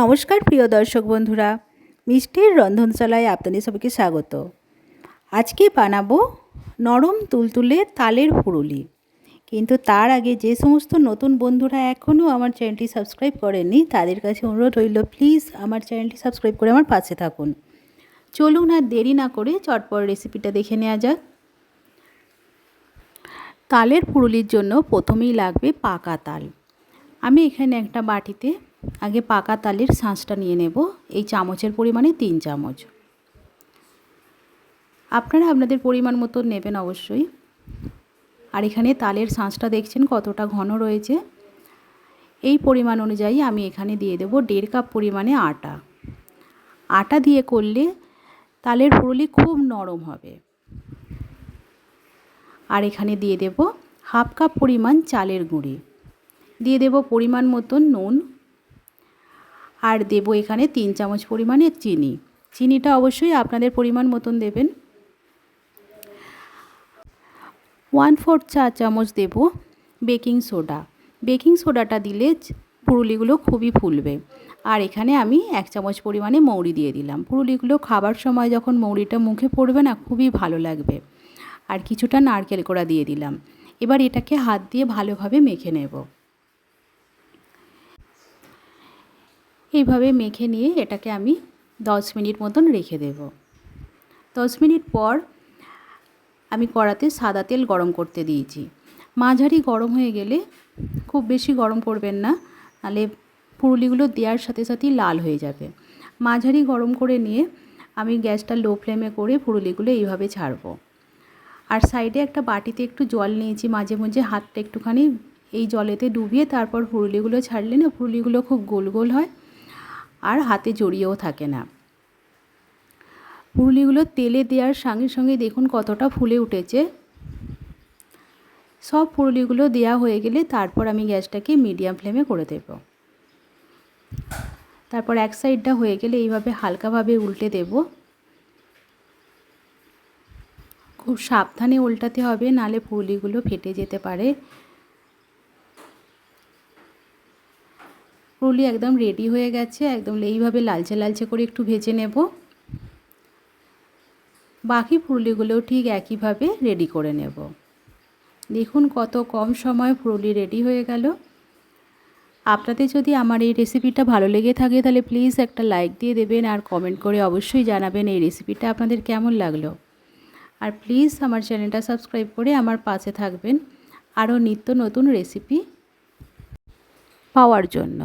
নমস্কার প্রিয় দর্শক বন্ধুরা, মিষ্টির রন্ধনশালায় আপনাদের সবাইকে স্বাগত। আজকে বানাবো নরম তুলতুলে তালের ফুরুলি কিন্তু তার আগে যে সমস্ত নতুন বন্ধুরা এখনও আমার চ্যানেলটি সাবস্ক্রাইব করেননি, তাদের কাছে অনুরোধ রইল, প্লিজ আমার চ্যানেলটি সাবস্ক্রাইব করে আমার পাশে থাকুন। চলুন আর দেরি না করে চটপট রেসিপিটা দেখে নেওয়া যাক। তালের পুরুলির জন্য প্রথমেই লাগবে পাকা তাল। আমি এখানে একটা বাটিতে আগে পাকা তালের শাঁসটা নিয়ে নেব। এই চামচের পরিমাণে তিন চামচ। আপনারা আপনাদের পরিমাণ মতো নেবেন অবশ্যই। আর এখানে তালের শাঁসটা দেখছেন কতটা ঘন রয়েছে। এই পরিমাণ অনুযায়ী আমি এখানে দিয়ে দেবো দেড় কাপ পরিমাণে আটা। আটা দিয়ে করলে তালের পুরুলি খুব নরম হবে। আর এখানে দিয়ে দেব হাফ কাপ পরিমাণ চালের গুঁড়ি। দিয়ে দেব পরিমাণ মতন নুন। আর দেব এখানে তিন চামচ পরিমাণে চিনি। চিনিটা অবশ্যই আপনাদের পরিমাণ মতন দেবেন। ওয়ান ফোর্থ চা চামচ দেব বেকিং সোডা। বেকিং সোডাটা দিলে পুরুলিগুলো খুবই ফুলবে। আর এখানে আমি এক চামচ পরিমাণে মৌরি দিয়ে দিলাম। পুরুলিগুলো খাবার সময় যখন মৌরিটা মুখে পড়বে না, খুবই ভালো লাগবে। আর কিছুটা নারকেল কোড়া দিয়ে দিলাম। এবার এটাকে হাত দিয়ে ভালোভাবে মেখে নেব। এইভাবে মেখে নিয়ে এটাকে আমি দশ মিনিট মতন রেখে দেব। দশ মিনিট পর আমি কড়াতে সাদা তেল গরম করতে দিয়েছি। মাঝারি গরম হয়ে গেলে খুব বেশি গরম করবেন না নাহলে পুরুলিগুলো দেওয়ার সাথে সাথেই লাল হয়ে যাবে। মাঝারি গরম করে নিয়ে আমি গ্যাসটা লো ফ্লেমে করে পুরুলিগুলো এইভাবে ছাড়বো। আর সাইডে একটা বাটিতে একটু জল নিয়েছি, মাঝে মাঝে হাতটা একটুখানি এই জলেতে ডুবিয়ে তারপর পুরুলিগুলো ছাড়লে না পুরুলিগুলো খুব গোল গোল হয়। আর হাতে জড়িয়েও থাকে না। পুরুলিগুলো তেলে দেওয়ার সঙ্গে সঙ্গে দেখুন কতটা ফুলে উঠেছে। সব পুরুলিগুলো দেওয়া হয়ে গেলে তারপর আমি গ্যাসটাকে মিডিয়াম ফ্লেমে করে দেব। তারপর এক সাইডটা হয়ে গেলে এইভাবে হালকাভাবে উল্টে দেব। খুব সাবধানে উল্টাতে হবে, নালে পুরুলিগুলো ফেটে যেতে পারে। পুরুলি একদম রেডি হয়ে গেছে, একদম এইভাবে লালচে লালচে করে একটু ভেজে নেব। বাকি পুরুলিগুলোও ঠিক একইভাবে রেডি করে নেব। দেখুন কত কম সময় পুরুলি রেডি হয়ে গেল। আপনাদের যদি আমার এই রেসিপিটা ভালো লেগে থাকে, তাহলে প্লিজ একটা লাইক দিয়ে দেবেন আর কমেন্ট করে অবশ্যই জানাবেন এই রেসিপিটা আপনাদের কেমন লাগল। আর প্লিজ আমার চ্যানেলটা সাবস্ক্রাইব করে আমার পাশে থাকবেন। আরও নিত্য নতুন রেসিপি পাওয়ার জন্য।